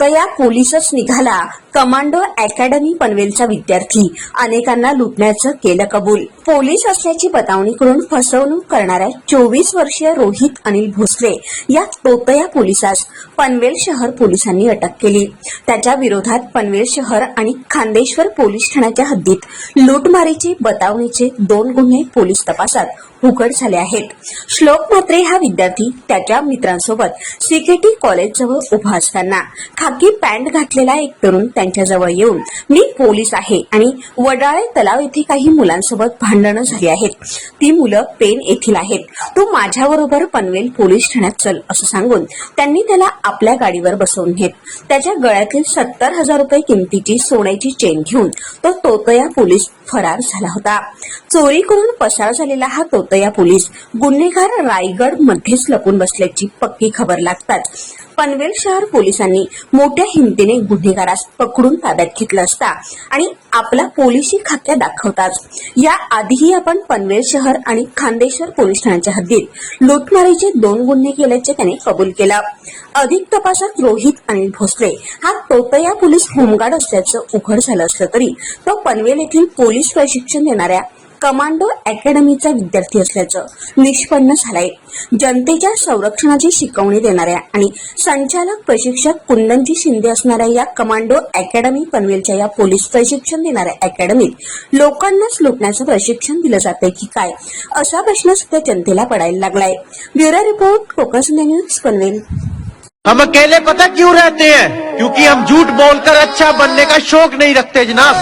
तोतया पोलीसच निघाला. Commando academy पनवेलचा विद्यार्थी. अनेकांना लुटण्याचं केलं कबूल. पोलीस असल्याची बतावणी करून फसवणूक करणाऱ्या चोवीस वर्षीय रोहित अनिल भोसले या तोतया पोलिसास पनवेल शहर पोलिसांनी अटक केली. त्याच्या विरोधात पनवेल शहर आणि खांदेश्वर पोलीस ठाण्याच्या हद्दीत लूटमारीचे बतावणीचे दोन गुन्हे पोलीस तपासात उघड झाले आहेत. श्लोक म्हात्रे हा विद्यार्थी त्याच्या मित्रांसोबत सीकेटी कॉलेजजवळ उभा असताना खाकी पॅन्ट घातलेला एक तरुण त्यांच्याजवळ येऊन मी पोलीस आहे आणि वडाळे तलाव येथे काही मुलांसोबत भांडणं झाली आहेत. ती मुलं पेन येथील आहेत. तू माझ्याबरोबर पनवेल पोलीस ठाण्यात चल असं सांगून त्यांनी त्याला आपल्या गाडीवर बसवून घेत. त्याच्या गळ्यातील सत्तर हजार रुपये किमतीची सोन्याची चेन घेऊन तो तोतया पोलीस फरार झाला होता. चोरी करून पसार झालेला हा तोतया पोलीस गुन्हेगार रायगड मध्येच लपून बसल्याची पक्की खबर लागताच पनवेल शहर पोलिसांनी मोठ्या हिमतीने गुन्हेगारास पकडून ताब्यात घेतलं असता आणि आपला पोलिसी खात्या दाखवताच. या आधीही आपण पनवेल शहर आणि खांदेश्वर पोलीस ठाण्याच्या हद्दीत लूटमारीचे दोन गुन्हे केल्याचे त्याने कबूल केलं. अधिक तपासात रोहित अनिल भोसले हा तोतया पोलीस होमगार्ड असल्याचं उघड झालं असलं तरी तो पनवेल येथील पोलीस प्रशिक्षण देणाऱ्या कमांडो अकॅडमीचा विद्यार्थी असल्याचं निष्पन्न झालंय. जनतेच्या संरक्षणाची शिकवणी देणाऱ्या आणि संचालक प्रशिक्षक कुंदनजी शिंदे असणाऱ्या या कमांडो अकॅडमी पनवेलच्या या पोलीस प्रशिक्षण देणाऱ्या अकॅडमीत लोकांनाच लुटण्याचं प्रशिक्षण दिलं जातंय की काय? असा प्रश्न सध्या जनतेला पडायला लागलाय. Bureau report Konkan news Panvel. हम अकेले पता क्यों रहते हैं? क्योंकि हम झूठ बोलकर अच्छा बनने का शौक नहीं रखते जनाब।